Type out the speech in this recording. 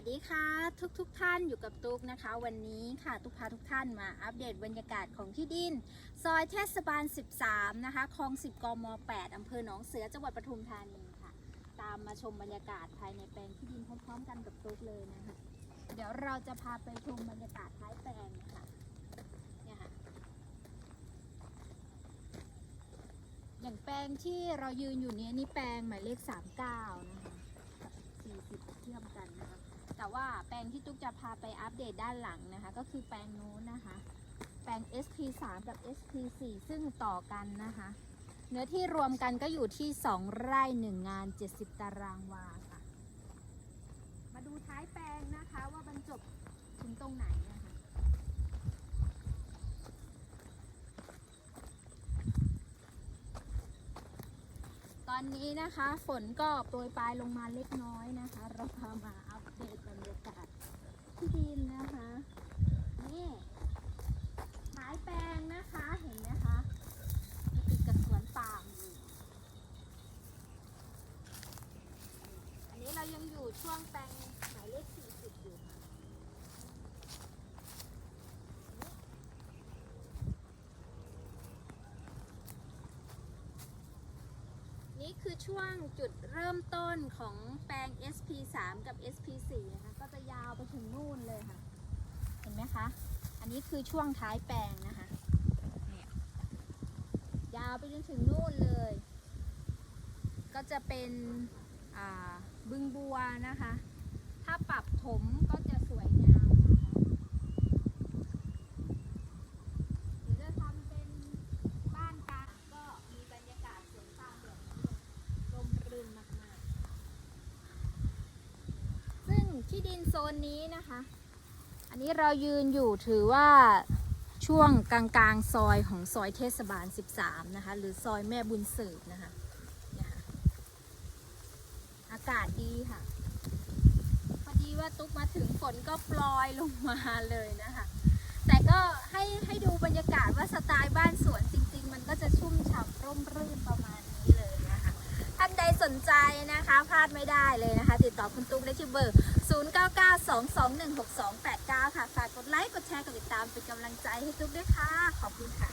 วัสดีค่ะ ทุกทุกท่านอยู่กับตุ๊กนะคะ วันนี้ค่ะตุ๊กพาทุกท่านมาอัปเดตบรรยากาศของที่ดิน ซอยเทศบาล 13 นะคะคลอง 10 กม 8 อำเภอหนองเสือจังหวัดปทุมธานีค่ะ ตามมาชมบรรยากาศภายในแปลงที่ดินพร้อมๆ กันกับตุ๊กเลยนะคะ เดี๋ยวเราจะพาไปชมบรรยากาศท้ายแปลงนะคะเนี่ยค่ะอย่างแปลงที่เรายืนอยู่นี้นี่แปลงหมายเลข 39 นะคะ กับ40เทียมกันนะคะ แต่ว่าแปลงที่ตุ๊กจะพาไปอัปเดตด้านหลังนะคะ ก็คือแปลงนู้นนะคะ แปลง SP3 กับ SP4 ซึ่งต่อกันนะคะ เนื้อที่รวมกันก็อยู่ที่ 2 ไร่ 1 งาน 70 ตารางวาค่ะ มาดูท้ายแปลงนะคะว่าบรรจบถึงตรงไหนนะคะ ตอนนี้นะคะฝนก็โปรยปลายลงมาเล็กน้อยนะคะ เราพามาอั ปเดตบรรยากาศที่ดินนะคะนี่หายแปลงนะคะเห็นไหมคะจะติดกับสวนปาล์มอยู่อันนี้เรายังอยู่ช่วงแปลงหมายเลข40อยู่ค่ะ นี่คือ ช่วงจุดเริ่มต้นของแปลง SP3 กับ SP4 นะคะก็จะยาวไปถึงนู่นเลยค่ะ เห็นไหมคะ อันนี้คือช่วงท้ายแปลงนะคะเนี่ยยาวไปจนถึงนู่นเลย ก็จะเป็นบึงบัวนะคะ ถ้าปรับถมก็จะสวยงามนะคะหรือจะทำเป็นบ้านกลางก็มีบรรยากาศสวนปาล์มแบบนี้เลยลมรื่นมากๆ ซึ่งที่ ดินโซนนี้นะคะ อันนี้เรายืนอยู่ถือว่าช่วงกลางๆซอยของซอยเทศบาล 13 นะคะ หรือซอยแม่บุญสืบนะคะเนี่ยค่ะอากาศดีค่ะ พอดีว่าตุ๊กมาถึงฝนก็ปลอยลงมาเลยนะคะ แต่ก็ให้ให้ดูบรรยากาศว่าสไตล์บ้านสวนจริง ใจนะคะพลาดไม่ได้เลยนะคะ ติดต่อคุณตุ๊กได้ที่เบอร์ 0992216289 ค่ะ ฝากกดไลค์ กดแชร์ กดติดตามเป็นกำลังใจให้ตุ๊กด้วยค่ะ ขอบคุณค่ะ